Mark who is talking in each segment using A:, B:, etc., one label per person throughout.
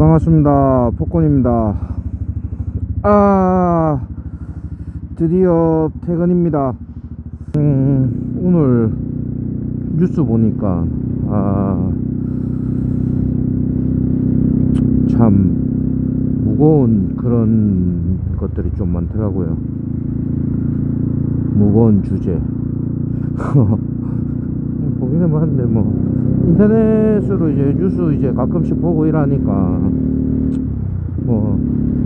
A: 반갑습니다. 폭곤입니다. 아, 드디어 퇴근입니다. 음, 오늘 뉴스 보니까, 아, 참, 무거운 그런 것들이 좀 많더라고요. 무거운 주제. 보기는 많은데, 뭐, 인터넷으로 이제 뉴스 이제 가끔씩 보고 이러니까, 뭐,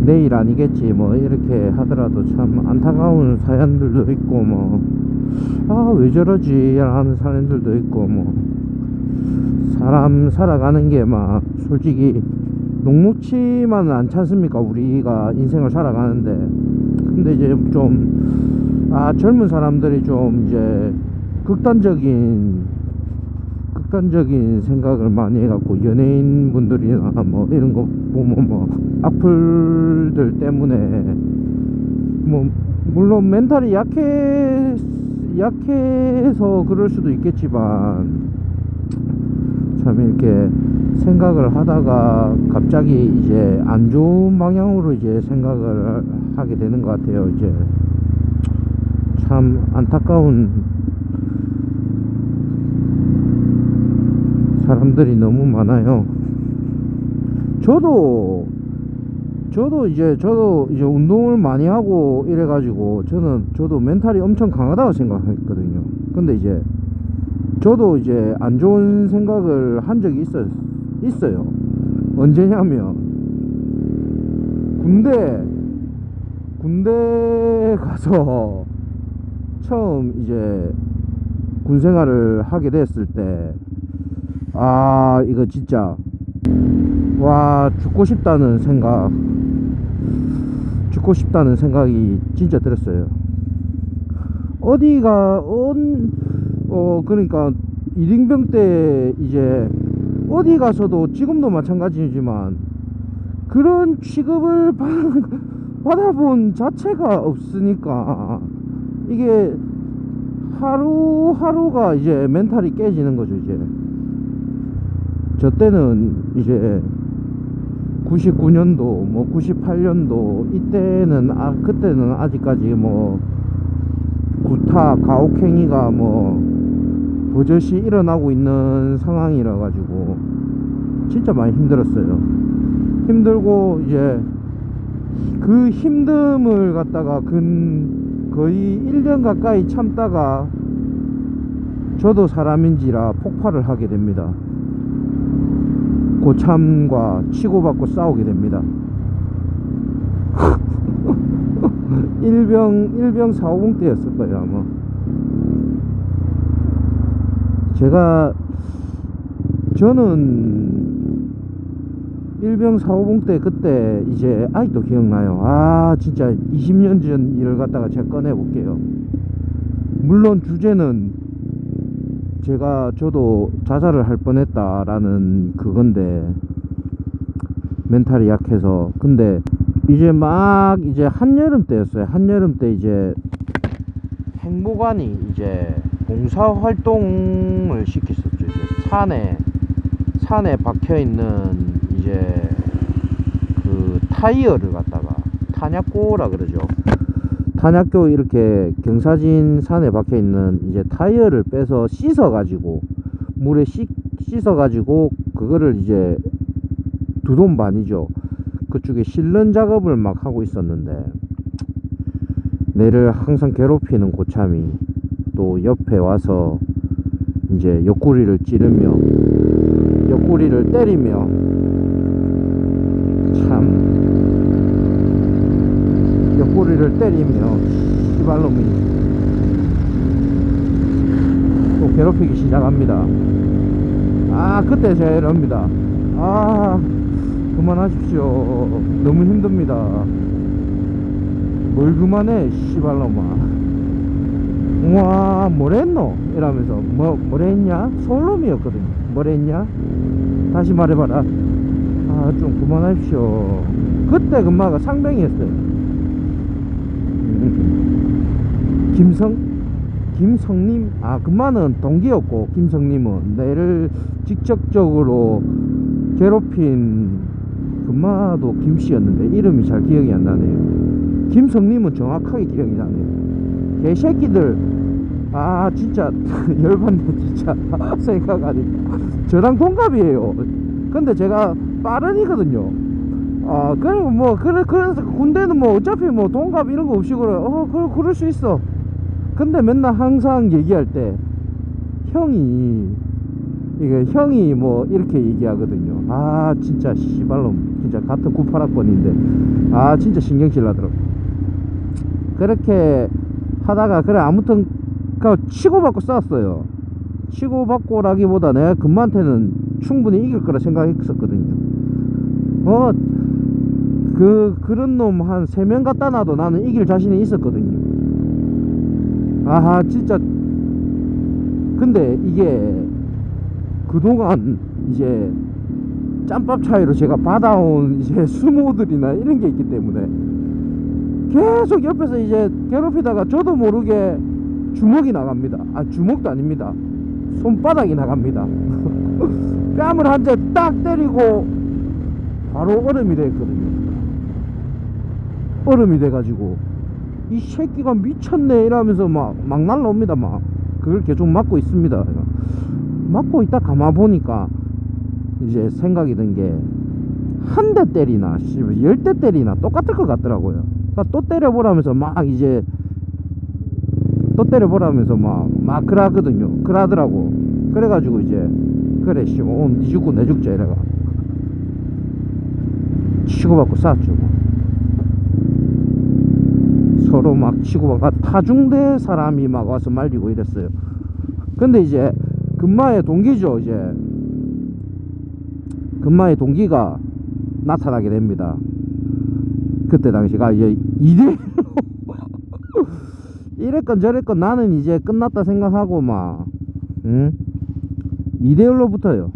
A: 내일 아니겠지, 뭐, 이렇게 하더라도 참 안타까운 사연들도 있고, 뭐, 아, 왜 저러지? 하는 사연들도 있고, 뭐, 사람 살아가는 게 막, 솔직히, 녹록치만은 않지 않습니까? 우리가 인생을 살아가는데. 근데 이제 좀, 아, 젊은 사람들이 좀 이제, 극단적인, 극단적인 생각을 많이 해갖고, 연예인 분들이나 뭐, 이런 거 보면 뭐, 악플들 때문에, 뭐, 물론 멘탈이 약해, 약해서 그럴 수도 있겠지만, 참 이렇게 생각을 하다가 갑자기 이제 안 좋은 방향으로 이제 생각을 하게 되는 것 같아요. 이제 참 안타까운 사람들이 너무 많아요. 저도 저도 이제 저도 이제 운동을 많이 하고 이래 가지고 저는 저도 멘탈이 엄청 강하다고 생각했거든요. 근데 이제 저도 이제 안 좋은 생각을 한 적이 있어, 있어요. 언제냐면, 군대, 군대 가서 처음 이제 군 생활을 하게 됐을 때, 아, 이거 진짜, 와, 죽고 싶다는 생각, 죽고 싶다는 생각이 진짜 들었어요. 어디가, 언, 어 그러니까 이등병 때 이제 어디 가서도 지금도 마찬가지지만 그런 취급을 받, 받아본 자체가 없으니까 이게 하루하루가 이제 멘탈이 깨지는 거죠 이제 저 때는 이제 99년도 뭐 98년도 이때는 아 그때는 아직까지 뭐 구타 가혹행위가 뭐 버젓이 일어나고 있는 상황이라 가지고 진짜 많이 힘들었어요. 힘들고 이제 그 힘듦을 갖다가 근 거의 1년 가까이 참다가 저도 사람인지라 폭발을 하게 됩니다. 고참과 치고받고 싸우게 됩니다. 일병 일병 450 때였을 거예요 아마. 제가 저는 일병 450 때 그때 이제 아직도 기억나요. 아 진짜 20년 전 일을 갖다가 제가 꺼내 볼게요. 물론 주제는 제가 저도 자살을 할 뻔했다라는 그건데 멘탈이 약해서 근데 이제 막 이제 한여름 때였어요. 한여름 때 이제 행보관이 이제 봉사 활동을 시켰었죠. 이제 산에 산에 박혀 있는 이제 그 타이어를 갖다가 탄약고라 그러죠. 탄약고 이렇게 경사진 산에 박혀 있는 이제 타이어를 빼서 씻어 가지고 물에 씻, 씻어 가지고 그거를 이제 두돈 반이죠. 그쪽에 실는 작업을 막 하고 있었는데 내를 항상 괴롭히는 고참이 또 옆에 와서 이제 옆구리를 찌르며 옆구리를 때리며 참 옆구리를 때리며 시발놈이 또 괴롭히기 시작합니다. 아 그때 제가 이럽니다. 아 그만하십시오. 너무 힘듭니다. 뭘 그만해 씨발놈아. 와 뭐랬노? 이러면서 뭐 뭐랬냐? 솔놈이었거든요. 뭐랬냐? 다시 말해봐라. 아 좀 그만하십시오. 그때 금마가 상병이었어요 음. 김성 김성님 아 금마는 동기였고 김성님은 내를 직접적으로 괴롭힌 금마도 김씨였는데 이름이 잘 기억이 안 나네요. 김성님은 정확하게 기억이 나네요. 개새끼들 아 진짜 열받네 진짜 생각하니까 저랑 동갑이에요. 근데 제가 빠른이거든요. 아 그래 뭐 그래 그래서 군대는 뭐 어차피 뭐 동갑 이런 거 없이 그래 어 그래 그럴 수 있어. 근데 맨날 항상 얘기할 때 형이 이게 형이 뭐 이렇게 얘기하거든요. 아 진짜 씨발놈 진짜 같은 98학번인데 아 진짜 신경질 나더라고. 그렇게 하다가 그래 아무튼 그 치고받고 싸웠어요. 치고받고라기보다 내가 금마한테는 충분히 이길 거라 생각했었거든요. 어, 그, 그런 놈 한 세 명 갖다 놔도 나는 이길 자신이 있었거든요. 아하, 진짜. 근데 이게 그동안 이제 짬밥 차이로 제가 받아온 이제 수모들이나 이런 게 있기 때문에 계속 옆에서 이제 괴롭히다가 저도 모르게 주먹이 나갑니다. 아, 주먹도 아닙니다. 손바닥이 나갑니다. 뺨을 한 대 딱 때리고 바로 얼음이 됐거든요. 얼음이 돼가지고 이 새끼가 미쳤네 이러면서 막, 막 날라옵니다. 막 그걸 계속 맞고 있습니다. 맞고 있다 가만 보니까 이제 생각이 든 게 한 대 때리나 열 대 때리나 똑같을 것 같더라고요. 그러니까 또 때려보라면서 막 이제 또 때려보라면서 막, 막 그러거든요. 그러더라고. 그래가지고 이제, 그래, 씨, 오늘 니 죽고 내 죽자, 이래가. 치고받고 싸웠죠, 뭐. 서로 막 치고받고, 아, 타중대 사람이 막 와서 말리고 이랬어요. 근데 이제, 금마의 동기죠, 이제. 금마의 동기가 나타나게 됩니다. 그때 당시가 이제 2대 이랬건 저랬건 나는 이제 끝났다 생각하고 막 응? 2대1로 붙어요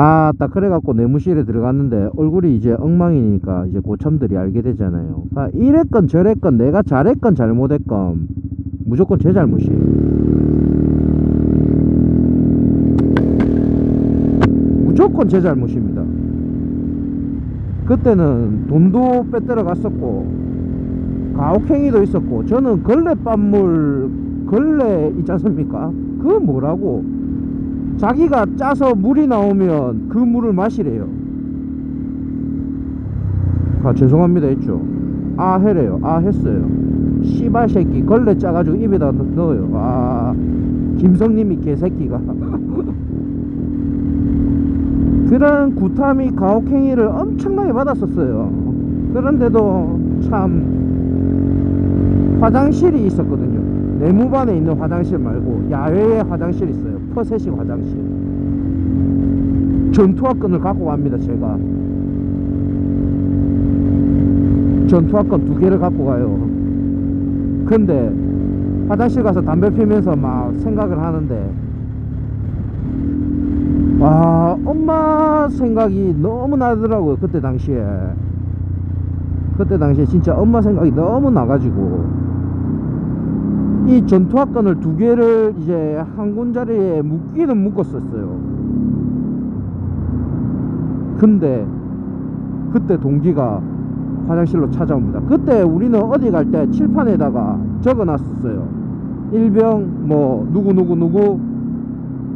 A: 아딱 그래갖고 내무실에 들어갔는데 얼굴이 이제 엉망이니까 이제 고참들이 알게 되잖아요. 아, 이랬건 저랬건 내가 잘했건 잘못했건 무조건 제 잘못이에요. 무조건 제 잘못입니다. 그때는 돈도 빼들어 갔었고 가혹행위도 있었고 저는 걸레밥물 걸레 있지 않습니까? 그거 뭐라고 자기가 짜서 물이 나오면 그 물을 마시래요. 아 죄송합니다 했죠? 아 해래요. 아 했어요. 씨발 새끼 걸레 짜가지고 입에다 넣- 넣어요. 아 김성님이 개새끼가. 그런 구타미 가혹행위를 엄청나게 받았었어요. 그런데도 참 화장실이 있었거든요. 내무반에 있는 화장실 말고 야외에 화장실 있어요. 퍼셋식 화장실. 전투화건을 갖고 갑니다, 제가. 전투화건 두 개를 갖고 가요. 근데 화장실 가서 담배 피면서 막 생각을 하는데 와, 엄마 생각이 너무 나더라고요, 그때 당시에. 그때 당시에 진짜 엄마 생각이 너무 나가지고 이 전투화건을 두 개를 이제 한 군자리에 묶기는 묶었었어요. 근데 그때 동기가 화장실로 찾아옵니다. 그때 우리는 어디 갈 때 칠판에다가 적어놨었어요. 일병 뭐 누구 누구 누구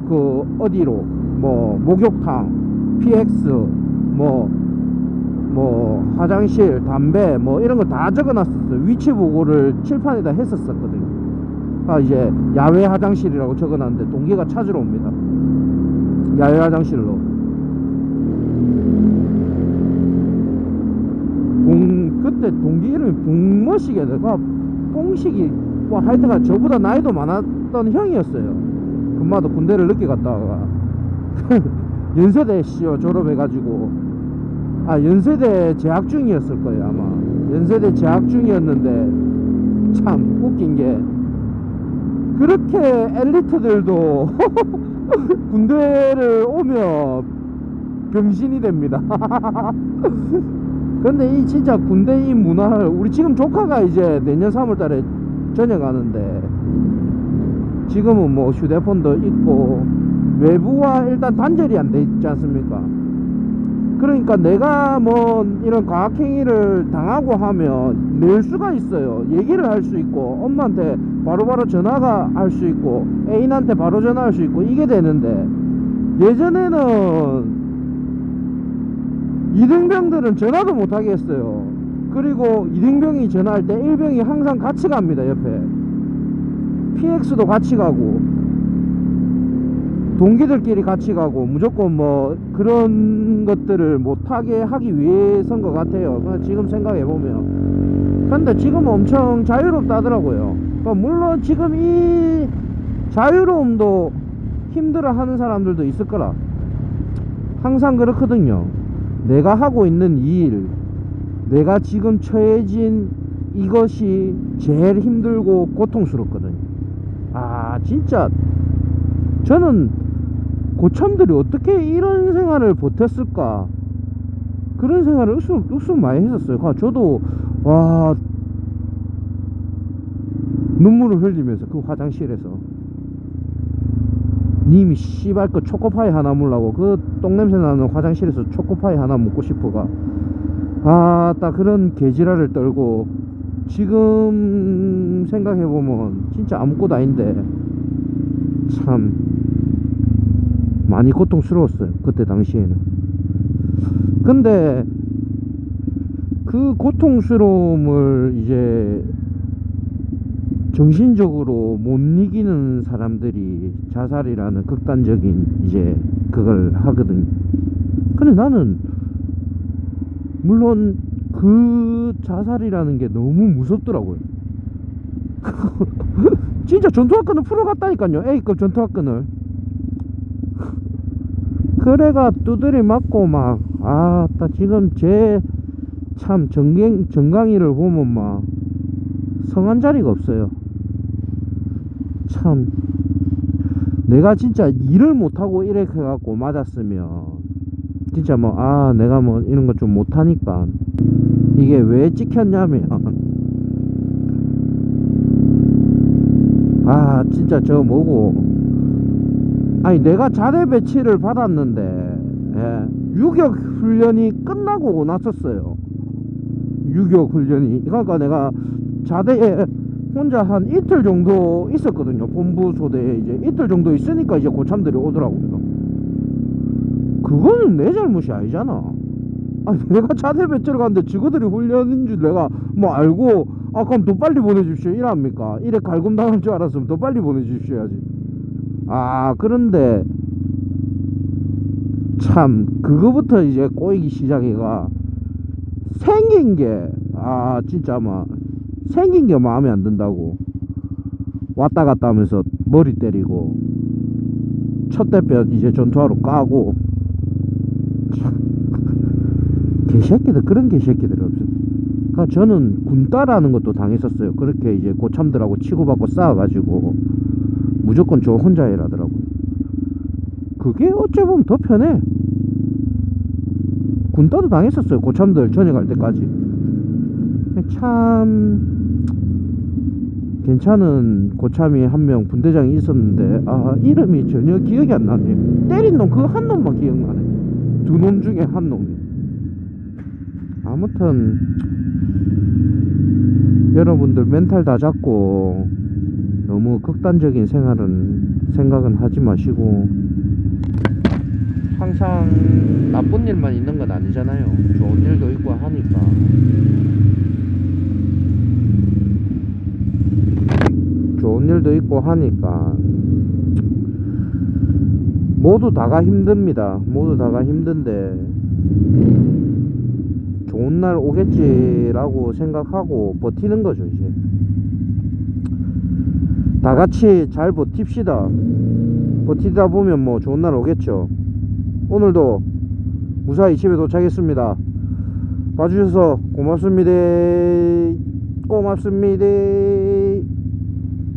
A: 그 어디로 뭐 목욕탕 PX 뭐뭐 화장실 담배 뭐 이런 거 다 적어놨었어요. 위치 보고를 칠판에다 했었었거든요. 아 이제 야외 화장실이라고 적어놨는데 동기가 찾으러 옵니다. 야외 화장실로. 동 그때 동기 이름이 봉머식이야. 내가 뽕식이 뭐 하여튼간 저보다 나이도 많았던 형이었어요. 금마도 군대를 늦게 갔다가 연세대 씨요 졸업해가지고 아 연세대 재학 중이었을 거예요 아마 연세대 재학 중이었는데 참 웃긴 게 그렇게 엘리트들도 군대를 오면 병신이 됩니다. 근데 이 진짜 군대 이 문화를 우리 지금 조카가 이제 내년 3월달에 전역하는데 지금은 뭐 휴대폰도 있고 외부와 일단 단절이 안 돼 있지 않습니까? 그러니까 내가 뭐 이런 과학행위를 당하고 하면 낼 수가 있어요. 얘기를 할 수 있고 엄마한테 바로 바로 전화가 할 수 있고 애인한테 바로 전화할 수 있고 이게 되는데 예전에는 이등병들은 전화도 못 하겠어요. 그리고 이등병이 전화할 때 일병이 항상 같이 갑니다 옆에. PX도 같이 가고 동기들끼리 같이 가고 무조건 뭐 그런 것들을 못하게 하기 위해서인 것 같아요. 지금 생각해 보면. 근데 지금 엄청 자유롭다더라고요. 그러니까 물론 지금 이 자유로움도 힘들어 하는 사람들도 있을 거라. 항상 그렇거든요. 내가 하고 있는 이 일, 내가 지금 처해진 이것이 제일 힘들고 고통스럽거든요. 아, 진짜 저는 고참들이 어떻게 이런 생활을 버텼을까? 그런 생활을 웃음, 웃음 많이 했었어요. 저도, 와, 눈물을 흘리면서 그 화장실에서. 님이 씨발 그 초코파이 하나 먹으려고 그 똥냄새 나는 화장실에서 초코파이 하나 먹고 싶어가. 아, 딱 그런 개지랄을 떨고, 지금 생각해보면 진짜 아무것도 아닌데, 참, 많이 고통스러웠어요. 그때 당시에는. 근데 그 고통스러움을 이제 정신적으로 못 이기는 사람들이 자살이라는 극단적인 이제 그걸 하거든요. 근데 나는 물론 그 자살이라는 게 너무 무섭더라고요. 진짜 전투화끈을 풀어갔다니까요. A급 전투화끈을. 그래가 두드리 맞고 막, 아, 딱 지금 제 참 정강, 정강이를 보면 막 성한 자리가 없어요. 참, 내가 진짜 일을 못하고 이렇게 해갖고 맞았으면, 진짜 뭐, 아, 내가 뭐 이런 거 좀 못하니까, 이게 왜 찍혔냐면, 아, 진짜 저 뭐고, 아니 내가 자대 배치를 받았는데 예, 유격 훈련이 끝나고 났었어요. 유격 훈련이 그러니까 내가 자대에 혼자 한 이틀 정도 있었거든요. 본부 소대에 이제 이틀 정도 있으니까 이제 고참들이 오더라고요. 그거는 내 잘못이 아니잖아. 아니 내가 자대 배치를 갔는데 지구들이 훈련인 줄 내가 뭐 알고 아 그럼 더 빨리 보내주십시오 이랍니까? 이래 갈굼 당할 줄 알았으면 더 빨리 보내주십시오야지. 아 그런데 참 그거부터 이제 꼬이기 시작해가 생긴 게 아 진짜 막 생긴 게 마음에 안 든다고 왔다 갔다 하면서 머리 때리고 첫 대뼈 이제 전투하러 까고 참, 개새끼들 그런 개새끼들이 없어. 그러니까 저는 군따라는 것도 당했었어요. 그렇게 이제 고참들하고 치고받고 싸워가지고 무조건 저 혼자 일하더라고요. 그게 어째 보면 더 편해. 군따도 당했었어요. 고참들 전역할 때까지. 참 괜찮은 고참이 한 명 분대장이 있었는데 아 이름이 전혀 기억이 안 나네요. 때린 놈 그 한 놈만 기억나네. 두 놈 중에 한 놈이. 아무튼 여러분들 멘탈 다 잡고 너무 극단적인 생활은 생각은 하지 마시고 항상 나쁜 일만 있는 건 아니잖아요. 좋은 일도 있고 하니까. 좋은 일도 있고 하니까 모두 다가 힘듭니다. 모두 다가 힘든데 좋은 날 오겠지라고 생각하고 버티는 거죠, 이제. 다 같이 잘 버팁시다. 버티다 보면 뭐 좋은 날 오겠죠. 오늘도 무사히 집에 도착했습니다. 봐주셔서 고맙습니다. 고맙습니다.